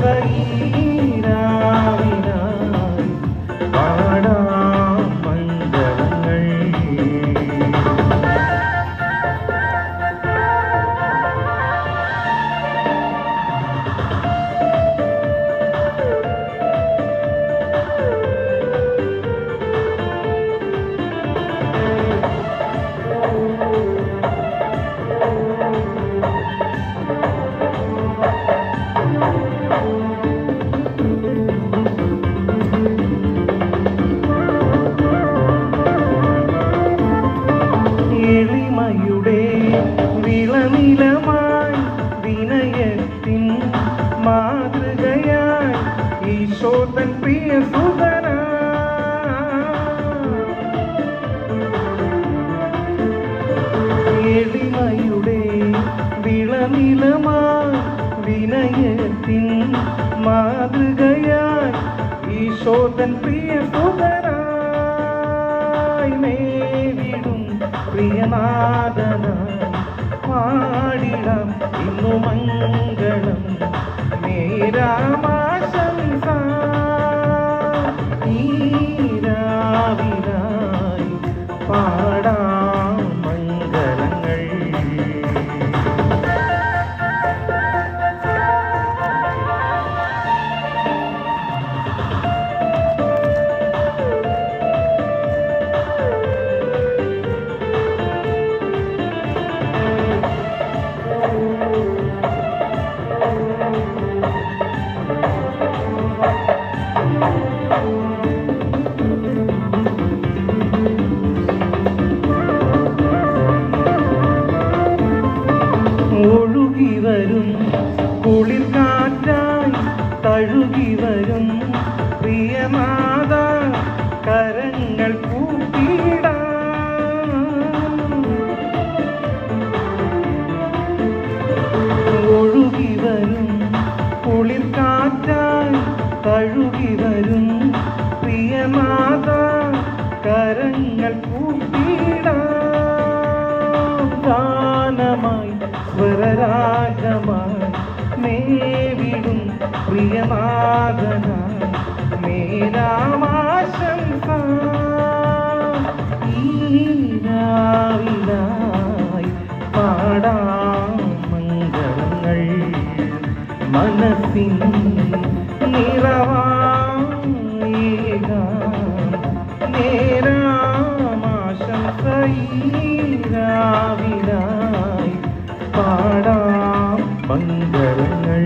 Thank you. പ്രിയ സുതന എളിമയുടെ വിളനിലമാ വിനയത്തിൻ മാതൃകയായി ഈശോതൻ പ്രിയ സുതനായി നേരിടും പ്രിയനാഥനായി പാടിടാം ഇന്നു മംഗളം കുളിർ കാറ്റായി തഴുകി വരും പ്രിയമാത കരങ്ങൾ കൂട്ടിയിടാം. ഒഴുകി വരും കുളിർ കാറ്റായി തഴുകി വരും പ്രിയമാത കരങ്ങൾ കൂട്ടിയിടാം. ഗാനമായി പ്രിയനാഥനായി മേരാമാശംസ. ഈരാവിനായി പാടാം മംഗളങ്ങൾ. മനസ്സിൻ നിറവായേകാം നേരാമാശംസീരാവിനായി പാടാം മംഗളങ്ങൾ.